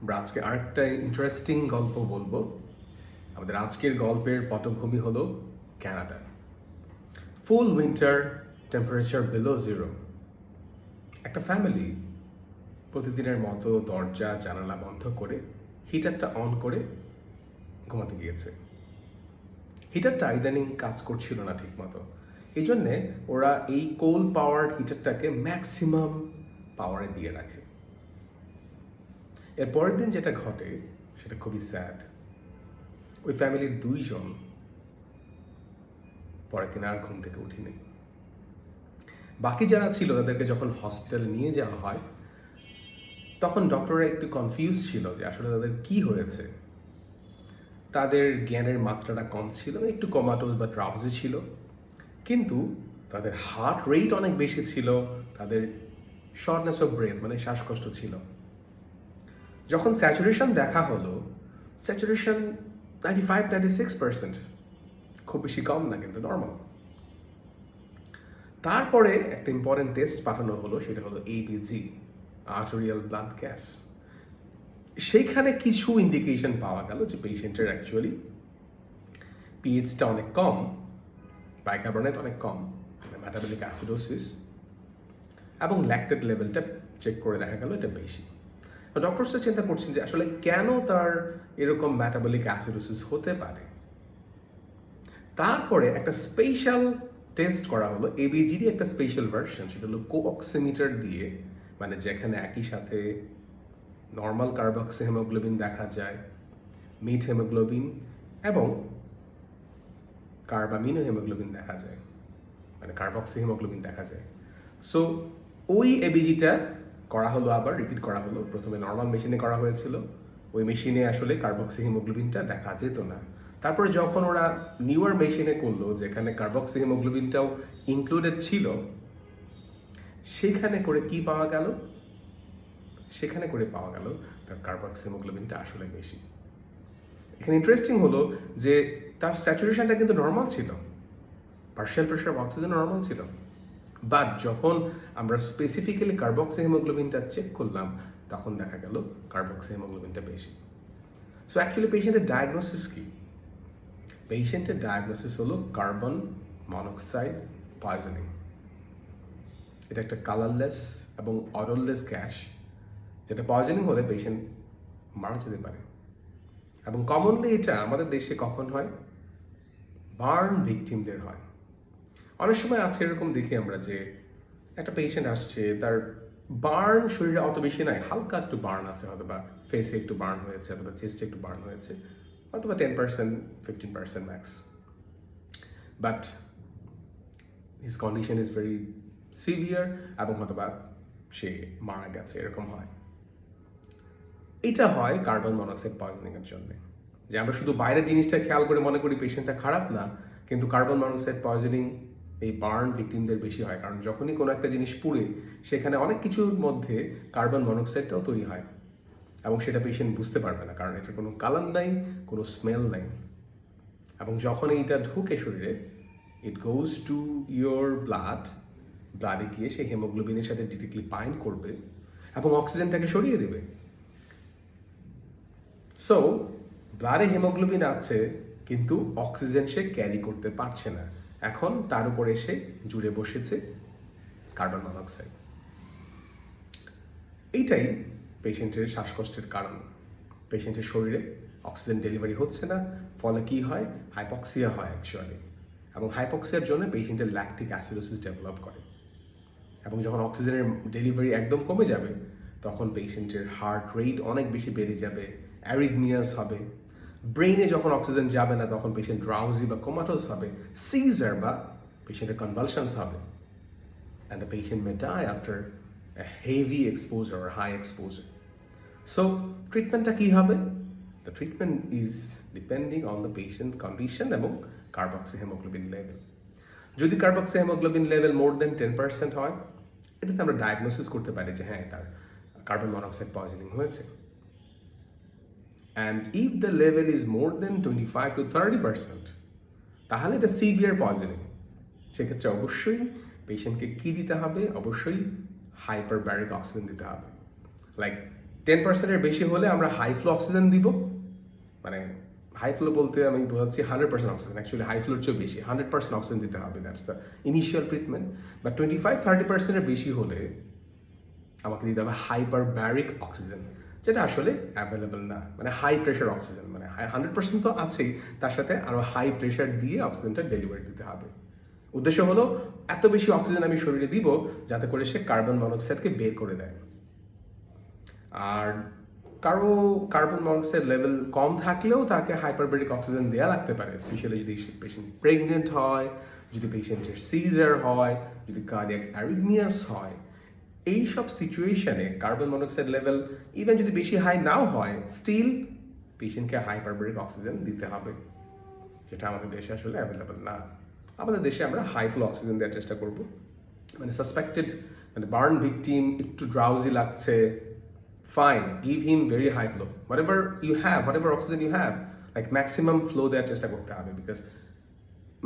আমরা আজকে আরেকটা ইন্টারেস্টিং গল্প বলব। আমাদের আজকের গল্পের পটভূমি হলো Canada full winter temperature below zero একটা ফ্যামিলি প্রতিদিনের মতো দরজা, জানালা বন্ধ করে হিটারটা অন করে ঘুমাতে গিয়েছে। হিটারটা ইদানিং কাজ করছিল না ঠিক মতো এই জন্যে ওরা এই কোল পাওয়ার হিটারটাকে ম্যাক্সিমাম পাওয়ারে দিয়ে রাখে। এর পরের দিন যেটা ঘটে, সেটা খুবই স্যাড ওই ফ্যামিলির দুইজন পরের দিন আর ঘুম থেকে উঠিনি। বাকি যারা ছিল, তাদেরকে যখন হসপিটালে নিয়ে যাওয়া হয়, তখন ডক্টররা একটু কনফিউজ ছিল যে আসলে তাদের কি হয়েছে। তাদের জ্ঞানের মাত্রাটা কম ছিল, একটু কমাটোজ বা ট্রাভজি ছিল। কিন্তু তাদের হার্ট রেট অনেক বেশি ছিল, তাদের শর্টনেস অফ ব্রেথ মানে শ্বাসকষ্ট ছিল। যখন স্যাচুরেশন দেখা হলো, saturation ninety five ninety six percent খুব বেশি কম না, কিন্তু নর্মাল তারপরে একটা ইম্পর্টেন্ট টেস্ট পাঠানো হলো, সেটা হলো এবিজি আর্টোরিয়াল ব্লাড গ্যাস সেইখানে কিছু ইন্ডিকেশন পাওয়া গেল যে পেশেন্টের অ্যাকচুয়ালি পিএইচটা অনেক কম বাইকার্বনেট অনেক কম মেটাবলিক অ্যাসিডোসিস এবং ল্যাকটেড লেভেলটা চেক করে দেখা গেল এটা বেশি। ডক্টরসরা চিন্তা করছেন যে আসলে কেন তার এরকম ম্যাটাবলিক অ্যাসিডোসিস হতে পারে? তারপরে একটা স্পেশাল টেস্ট করা হলো এবিজিরই একটা স্পেশাল ভার্সন সেটা হলো কোঅক্সিমিটার দিয়ে মানে যেখানে একই সাথে নর্মাল কার্বক্সি হেমোগ্লোবিন দেখা যায় মিট হেমোগ্লোবিন এবং কার্বামিনো হেমোগ্লোবিন দেখা যায় মানে কার্বক্সি হেমোগ্লোবিন দেখা যায়। সো ওই এবিজিটা করা হলো আবার রিপিট করা হলো। প্রথমে নর্মাল মেশিনে করা হয়েছিল। ওই মেশিনে আসলে কার্বক্সি হিমোগ্লোবিনটা দেখা যেত না। তারপরে যখন ওরা নিউয়ার মেশিনে করল, যেখানে কার্বক্সি হিমোগ্লোবিনটাও ইনক্লুডেড ছিল, সেখানে করে কি পাওয়া গেল? সেখানে করে পাওয়া গেল তার কার্বক্সি হিমোগ্লোবিনটা আসলে বেশি। এখানে ইন্টারেস্টিং হলো যে তার স্যাচুরেশনটা কিন্তু নর্মাল ছিল। পার্শিয়াল প্রেশার অক্সিজেন নর্মাল ছিল। বাট যখন আমরা স্পেসিফিক্যালি কার্বক্সি হিমোগ্লোবিনটা চেক করলাম, তখন দেখা গেল কার্বক্সি হিমোগ্লোবিনটা বেশি। সো অ্যাকচুয়ালি পেশেন্টের ডায়াগনোসিস কি? পেশেন্টের ডায়াগনোসিস হলো কার্বন মনোক্সাইড পয়জনিং এটা একটা কালারলেস এবং অরললেস গ্যাস যেটা পয়জনিং হলে পেশেন্ট মারা যেতে পারে। এবং কমনলি এটা আমাদের দেশে কখন হয়? বার্ন ভিকটিমদের হয়। অনেক সময় আছে এরকম দেখি আমরা যে একটা পেশেন্ট আসছে, তার বার্ন শরীরে অত বেশি নাই, হালকা একটু বার্ন আছে হয়তো বা ফেসে একটু বার্ন হয়েছে, অথবা চেস্টে একটু বার্ন হয়েছে, অথবা ten percent fifteen percent max but his condition is very severe এবং হয়তোবা সে মারা গেছে, এরকম হয়। এটা হয় কার্বন মনোক্সাইড পয়জনিংয়ের জন্য। যে আমরা শুধু বাইরের জিনিসটা খেয়াল করে মনে করি পেশেন্টটা খারাপ না, কিন্তু কার্বন মনোক্সাইড পয়জনিং এই বার্ন ভিকটিমদের বেশি হয়। কারণ যখনই কোনো একটা জিনিস পুড়ে, সেখানে অনেক কিছুর মধ্যে কার্বন মনোক্সাইডটাও তৈরি হয়। এবং সেটা পেশেন্ট বুঝতে পারবে না, কারণ এটার কোনো কালার নাই, কোনো স্মেল নাই। এবং যখন এইটা ঢুকে শরীরে it goes to your blood ব্লাডে গিয়ে সেই হেমোগ্লোবিনের সাথে ডিরেক্টলি বাইন্ড করবে এবং অক্সিজেনটাকে সরিয়ে দেবে। সো ব্লাডে হেমোগ্লোবিন আছে, কিন্তু অক্সিজেন সে ক্যারি করতে পারছে না। এখন তার উপর এসে জুড়ে বসেছে কার্বন মনোক্সাইড। এইটাই পেশেন্টের শ্বাসকষ্টের কারণ। পেশেন্টের শরীরে অক্সিজেন ডেলিভারি হচ্ছে না, ফলে কি হয়? হাইপক্সিয়া হয় অ্যাকচুয়ালি এবং হাইপক্সিয়ার জন্য পেশেন্টের ল্যাকটিক অ্যাসিডোসিস ডেভেলপ করে। এবং যখন অক্সিজেনের ডেলিভারি একদম কমে যাবে, তখন পেশেন্টের হার্ট রেট অনেক বেশি বেড়ে যাবে অ্যারিথমিয়াস হবে। ব্রেইনে যখন অক্সিজেন যাবে না তখন পেশেন্ট ড্রাউজি বা কোমাটোস হবে সিজার বা পেশেন্টের কনভালশনস হবে। And the patient may die after heavy exposure or high exposure. So, ট্রিটমেন্টটা কী হবে? The treatment is depending on the patient condition এবং কার্বক্সি হেমোগ্লোবিন লেভেল যদি carboxy haemoglobin level more than ten percent হয় এটাতে আমরা diagnosis করতে পারি যে হ্যাঁ তার কার্বন মনোক্সাইড পয়জনিং হয়েছে। And if the level is more than twenty five to thirty percent তাহলে এটা সিভিয়ার পয়জনিং সেক্ষেত্রে অবশ্যই পেশেন্টকে কী দিতে হবে? অবশ্যই হাইপারব্যারিক অক্সিজেন দিতে হবে। লাইক টেন পার্সেন্টের বেশি হলে আমরা হাই ফ্লো অক্সিজেন দিব। মানে হাই ফ্লো বলতে আমি বোঝাচ্ছি hundred percent oxygen actually high floor চেয়ে বেশি হান্ড্রেড পার্সেন্ট অক্সিজেন দিতে হবে দ্যাটস দ্য ইনিশিয়াল ট্রিটমেন্ট বা টোয়েন্টি ফাইভ থার্টি পার্সেন্টের বেশি হলে আমাকে দিতে হবে হাইপার ব্যারিক অক্সিজেন যেটা আসলে অ্যাভেলেবল না। মানে হাই প্রেশার অক্সিজেন মানে হান্ড্রেড পার্সেন্ট তো আছেই, তার সাথে আরও হাই প্রেশার দিয়ে অক্সিজেনটা ডেলিভারি দিতে হবে। উদ্দেশ্য হলো, এত বেশি অক্সিজেন আমি শরীরে দিব যাতে করে সে কার্বন মনোক্সাইডকে বের করে দেয়। আর কারও কার্বন মনোক্সাইড লেভেল কম থাকলেও তাকে হাইপারবেরিক অক্সিজেন দেওয়া লাগতে পারে স্পেশালি যদি পেশেন্ট প্রেগনেন্ট হয়, যদি পেশেন্টের সিজার হয়, যদি কার্ডিয়াক অ্যারিথমিয়াস হয়। এই সব সিচুয়েশনে কার্বন মনোক্সাইড লেভেল ইভেন যদি বেশি হাই নাও হয় স্টিল পেশেন্টকে হাইপারবেরিক অক্সিজেন দিতে হবে। যেটা আমাদের দেশে আসলে অ্যাভেলেবেল না। আমাদের দেশে আমরা হাই ফ্লো অক্সিজেন দেওয়ার চেষ্টা করব। মানে সাসপেক্টেড মানে বার্ন ভিকটিম একটু ড্রাউজি লাগছে fine give him very high flow whatever you have whatever oxygen you have like maximum flow দেওয়ার চেষ্টা করতে হবে বিকজ